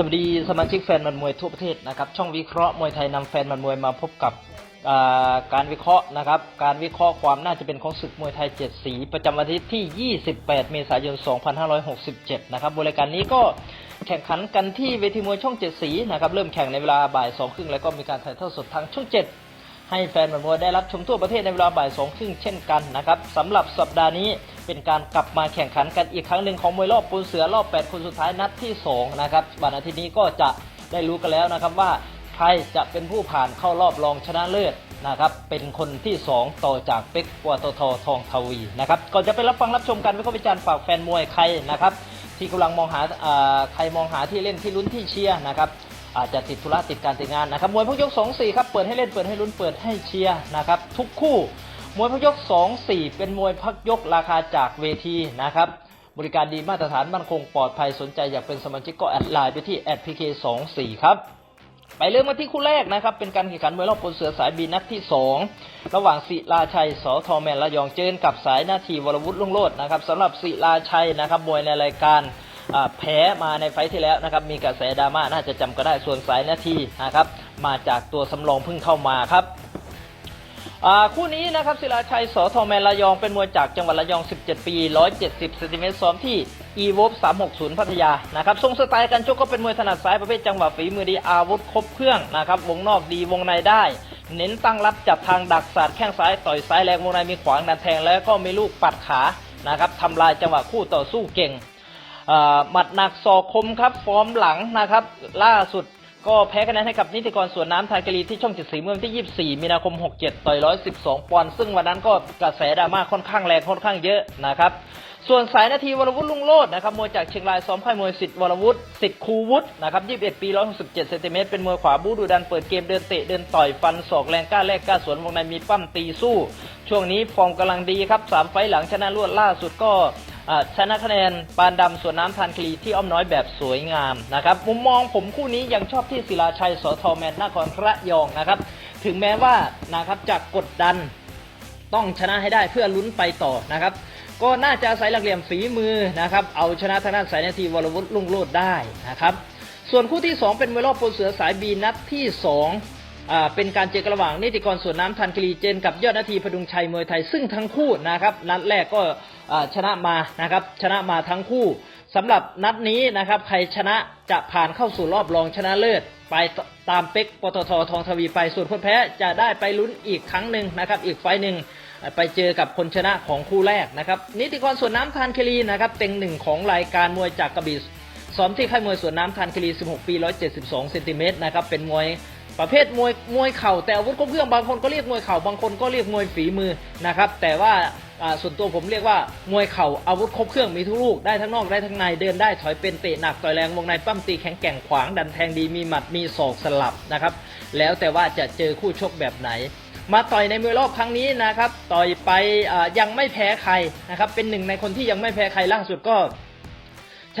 สวัสดีสมาชิกแฟนมันมวยทั่วประเทศนะครับช่องวิเคราะห์มวยไทยนำแฟนมันมวยมาพบกับการวิเคราะห์นะครับการวิเคราะห์ความน่าจะเป็นของศึกมวยไทยเจ็ดสี ประจำวันทิตย์ที่ 28 เมษายน 2567 นะครับบริการนี้ก็แข่งขันกันที่เวทีมวยช่องเจ็ดสีนะครับเริ่มแข่งในเวลาบ่ายสองครึ่งแล้วก็มีการถ่ายทอดสดทางช่องเจ็ดให้แฟนมันมวยได้รับชมทั่วประเทศในเวลาบ่ายสองครึ่งเช่นกันนะครับสำหรับสัปดาห์นี้ เป็นการกลับมาแข่งขันกันอีกครั้งหนึ่งของมวยรอบปูนเสือรอบ 8 คนสุดท้ายนัดที่ 2 นะครับวันอาทิตย์นี้ก็จะได้รู้กันแล้วนะครับว่าใครจะเป็นผู้ผ่านเข้ารอบรองชนะเลิศนะครับ เป็นคนที่ 2 ต่อจากเป็กปัวตททองทวีนะครับก่อนจะไปรับฟังรับชมกันวิเคราะห์วิจารณ์ฝากแฟนมวยใครนะครับ ที่กำลังมองหาอ่าใครมองหาที่เล่นที่ลุ้นที่เชียร์นะครับอาจจะติดธุระติดการติดงานนะครับมวยพวกยก2 4ครับเปิดให้เล่นเปิดให้ลุ้นเปิดให้เชียร์นะครับทุกคู่ มวยพักยก 2 4 เป็นมวยพักยกราคาจากเวทีนะครับบริการดีมาตรฐานมั่นคงปลอดภัยสนใจอยากเป็นสมาชิกก็แอดไลน์ไปที่ @pk 2 4คสองครับไปเริ่มมาที่คู่แรกนะครับ เป็นการแข่งขันมวยรอบปนเสือสายบีนัดที่ 2 ระหว่างศิลาชัยสอทอแมนระยองเจอกับสายนาทีวรวุฒิลุงโลดนะครับสำหรับศิลาชัยนะครับมวยในรายการแพ้มาในไฟที่แล้วนะครับมีกระแสดราม่าน่าจะจำก็ได้ส่วนสายนาทีนะครับมาจากตัวสำรองเพิ่งเข้ามาครับ คู่นี้นะครับศิลาชัยสอทอแมนระยองเป็นมวยจากจังหวัดระยอง 17 ปี 170เซนติเมตรซ้อมที่ e v o p 360 พัทยานะครับทรงสไตล์การชกก็เป็นมวยถนัดซ้ายประเภทจังหวะฝีมือดีอาวุธครบเครื่องนะครับวงนอกดีวงในได้ เน้นตั้งรับจับทางดักสาดแข้งซ้ายต่อยซ้ายแรงวงในมีขวางดันแทงแล้วก็มีลูกปัดขานะครับทำลายจังหวะคู่ต่อสู้เก่งหมัดหนักศอกคมครับฟอร์มหลังนะครับล่าสุด ก็แพ้คะแนนให้กับนิติกรสวนน้ำไทยกรีที่ช่องจ็ดสีเมือวันที่ 24 มีนาคม 67 ต่อย 112 ปอนด์ซึ่งวันนั้นก็กระแสดราม่าค่อนข้างแรงค่อนข้างเยอะนะครับ ส่วนสายนาทีวรวุฒิลุงโลดนะครับมวยจากเชียงรายซ้อมค่ายมวยสิทธิ์วรวุฒิสิทธิ์คูวุฒินะครับ 21 ปี 167 เซนติเมตรเป็นมวยขวาบูดูดันเปิดเกมเดินเตะเดินต่อยฟันศอกแรงกล้าแลกกล้าสวนวงในมีปั้มตีสู้ ช่วงนี้ฟอร์มกำลังดีครับสามไฟหลังชนะรวดล่าสุดก็ ชนะคะแนนปานดำสวนน้ำทานคลีที่อ้อมน้อยแบบสวยงามนะครับมุมมองผมคู่นี้ยังชอบที่ศิลาชัยสอทอแมนนครพระยองนะครับถึงแม้ว่านะครับจะกกดดันต้องชนะให้ได้เพื่อลุ้นไปต่อนะครับ ก็น่าจะอาศัยหลักเหลี่ยมฝีมือนะครับเอาชนะทางด้านสายนาทีวรวุฒิลุ่งโลดได้นะครับส่วนคู่ที่ 2 เป็นมวยรอบปนเสือสายบีนัดที่2อ่า เป็นการเจอกันระหว่างนิติกรสวนน้ำทันคลีเจน กับยอดนาทีพดุงชัยมวยไทยซึ่งทั้งคู่นะครับนัดแรกก็ชนะมานะครับชนะมาทั้งคู่สำหรับนัดนี้นะครับใครชนะจะผ่านเข้าสู่รอบรองชนะเลิศ ไปตามเป็กปตททองทวีไปส่วนคนแพ้จะได้ไปลุ้นอีกครั้งหนึ่งนะครับอีกไฟหนึ่งไปเจอกับคนชนะของคู่แรกนะครับนิติกรสวนน้ำทานคลีนะครับเต็งหนึ่งของรายการมวยจากกระบี่ซ้อมที่ค่ายมวยสวนน้ำทันคลี 16 ปี 172 เซนติเมตรนะครับ เป็นมวย ประเภทมวยมวยเข่าแต่อาวุธครบเครื่องบางคนก็เรียกมวยเข่าบางคนก็เรียกมวยฝีมือนะครับแต่ว่าส่วนตัวผมเรียกว่ามวยเข่าอาวุธครบเครื่องมีทุกลูกได้ทั้งนอกได้ทั้งในเดินได้ถอยเป็นเตะหนักต่อยแรงวงในปั้มตีแข็งแกร่งขวางดันแทงดีมีหมัดมีศอกสลับนะครับแล้วแต่ว่าจะเจอคู่ชกแบบไหน มาต่อยในมวยรอบครั้งนี้นะครับต่อยไปยังไม่แพ้ใครนะครับเป็นหนึ่งในคนที่ยังไม่แพ้ใครล่าสุดก็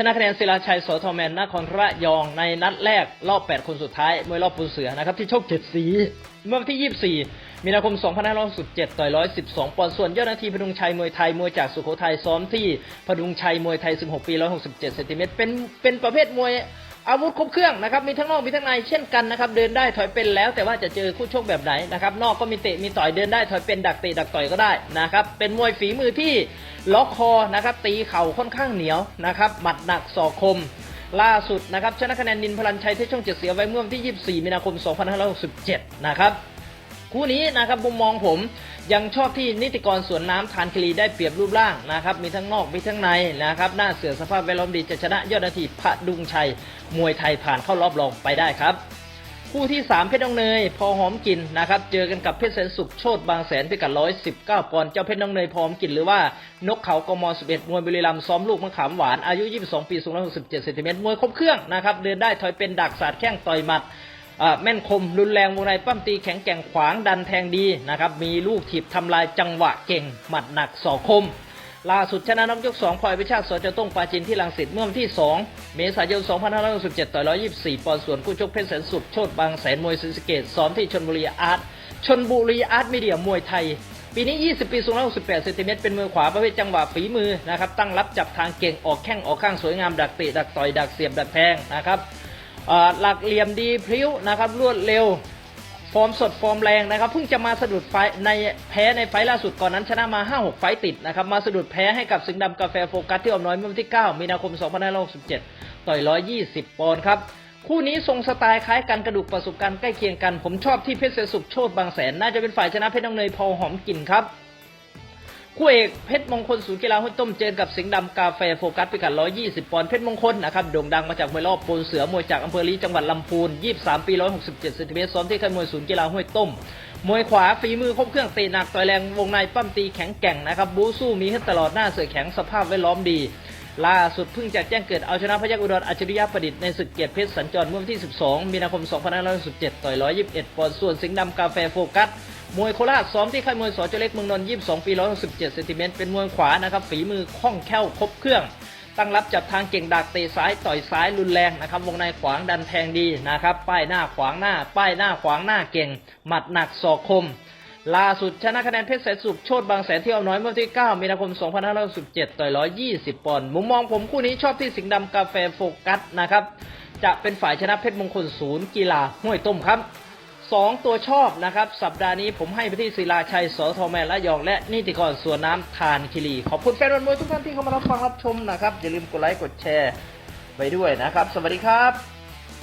ชนะคะแนนศิลาชัยโสทแมนนครระยองในนัดแรกรอบ 8 คนสุดท้ายมวยรอบปูเสือนะครับที่โชคเจ็ดสีเมื่อที่ 24 มีนาคม 2567ต่อย112 ปอนด์ ส่วนยอดนาทีพดุงชัยมวยไทย มวยจากสุโขทัยซ้อมที่พดุงชัยมวยไทย 16 ปี 167เซนติเมตร เป็น เป็นประเภทมวยอาวุธครบเครื่องนะครับ มีทั้งนอก มีทั้งใน เช่นกันนะครับ เดินได้ถอยเป็นแล้ว แต่ว่าจะเจอคู่ชกแบบไหนนะครับ นอกก็มีเตะ มีต่อย เดินได้ถอยเป็นดักเตะดักต่อยก็ได้นะครับ เป็นมวยฝีมือที่ล็อกคอนะครับ ตีเข่าค่อนข้างเหนียวนะครับ หมัดหนักศอกคมล่าสุดนะครับชนะคะแนนนินพลันชัยที่ช่องเจ็ดเสียไว้เมื่อวันที่ 24 มีนาคม 2567 นะครับ คู่นี้นะครับมุมมองผมยังชอบที่นิติกรสวนน้ำทานคลีได้เปรียบรูปร่างนะครับมีทั้งนอกมีทั้งในนะครับหน้าเสือสภาพแวดล้อมดีจะชนะยอดนาทีพระดุงชัย มวยไทยผ่านเข้ารอบรองไปได้ครับ คู่ที่ 3 เพชรน้องเนย พอหอมกินนะครับเจอกันกับเพชรแสนสุขโชตบางแสนพิกัด119ปอนด์เจ้าเพชรน้องเนยพอหอมกินหรือว่านกเขากม11มวยบุรีรัมย์ซ้อมลูกมะขามหวานอายุ 22 ปีสูง167เซนติเมตรมวยครบเครื่องนะครับเดินได้ถอยเป็นดักสาดแข้งต่อยหมัด แม่นคมรุนแรงวงในปั้มตีแข็งแกร่งขวางดันแทงดีนะครับมีลูกถีบทำลายจังหวะเก่ง หมัดหนักสอกคม ล่าสุดชนะน็อกยก2พลอยวิชาติสจต้งปาจินที่ลังสิตเมื่อวันที่ 2 เมษายน 2567ต่อ124 ปอนด์ส่วนคู่ชกเพชรแสนสุขโชตบางแสนมวยศรีสเกตซ้อมที่ชนบุรีอาร์ตชนบุรีอาร์ตมีเดียมวยไทย ปีนี้ 20 ปีสูง168เซนติเมตรเป็นมือขวาประเภทจังหวะฝีมือนะครับตั้งรับจับทางเก่งออกแข้งออกข้างสวยงามดักเตะดักต่อยดักเสียบดักแทงนะครับ หลักเหลี่ยมดีพริ้วนะครับรวดเร็ว ฟอร์มสดฟอร์มแรงนะครับเพิ่งจะมาสะดุดไฟในแพ้ในไฟล่าสุดก่อนนั้นชนะมา 5-6 ไฟติดนะครับมาสะดุดแพ้ให้กับสิงห์ดำกาแฟโฟกัสที่อ่อมน้อยเมื่อวันที่ 9 มีนาคม 2567 ต่อย 120 ปอนด์ครับคู่นี้ทรงสไตล์คล้ายกันกระดูกประสบการณ์ใกล้เคียงกัน ผมชอบที่เพชรเสสุขโชตบางแสน น่าจะเป็นฝ่ายชนะเพชรน้องเนยพอหอมกลิ่นครับ คู่เอกเพชรมงคลศูนย์กีฬาห้วยต้มเจอกับสิงห์ดำกาแฟโฟกัสพิกัด 120 ปอนด์เพชรมงคลนะครับโด่งดังมาจากมวยรอบปูนเสือมวยจากอำเภอลีจังหวัดลำพูน 23 ปี 167เซนติเมตรซ้อมที่ค่ายมวยศูนย์กีฬาห้วยต้ม มวยขวาฝีมือครบเครื่องตะหนักต่อยแรงวงในปั้มตีแข็งแกร่งนะครับบูสู้มีให้ตลอดหน้าเสือแข็งสภาพแวดล้อมดีล่าสุดเพิ่งจะแจ้งเกิดเอาชนะพยัคฆ์อุดรอัจฉริยะประดิษฐ์ในศึกเกียรติเพชรสัญจรเมื่อวันที่ 12 มีนาคม 2517 ต่อย 121 ปอนด์ส่วนสิงห์ดำกาแฟโฟกัส มวยโคราชซ้อมที่ค่ายมวยสจเล็กเมืองนนท์22ปี167เซนติเมตรเป็นมวยขวานะครับฝีมือคล่องแคล่วครบเครื่อง ตั้งรับจับทางเก่งดักเตะซ้ายต่อยซ้ายรุนแรงนะครับวงในขวางดันแทงดีนะครับป้ายหน้าขวางหน้า ป้ายหน้าขวางหน้าเก่ง หมัดหนักศอกคมล่าสุดชนะคะแนนเพชรแสนสุขโชตบางแสนที่เอาน้อยเมื่อวันที่ 9 มีนาคม 2517 ต่อย 120 ปอนด์มุมมองผมคู่นี้ชอบที่สิงห์ดำกาแฟโฟกัสนะครับ จะเป็นฝ่ายชนะเพชรมงคลศูนย์กีฬาห้วยต้มครับ สองตัวชอบนะครับ สัปดาห์นี้ผมให้ไปที่ศิลาชัยสอทอแมนและยองและนิติกรสวนน้ำทานคิรี ขอบคุณแฟนบอลมวยทุกท่านที่เข้ามารับฟังรับชมนะครับ อย่าลืมกดไลค์กดแชร์ไปด้วยนะครับ สวัสดีครับ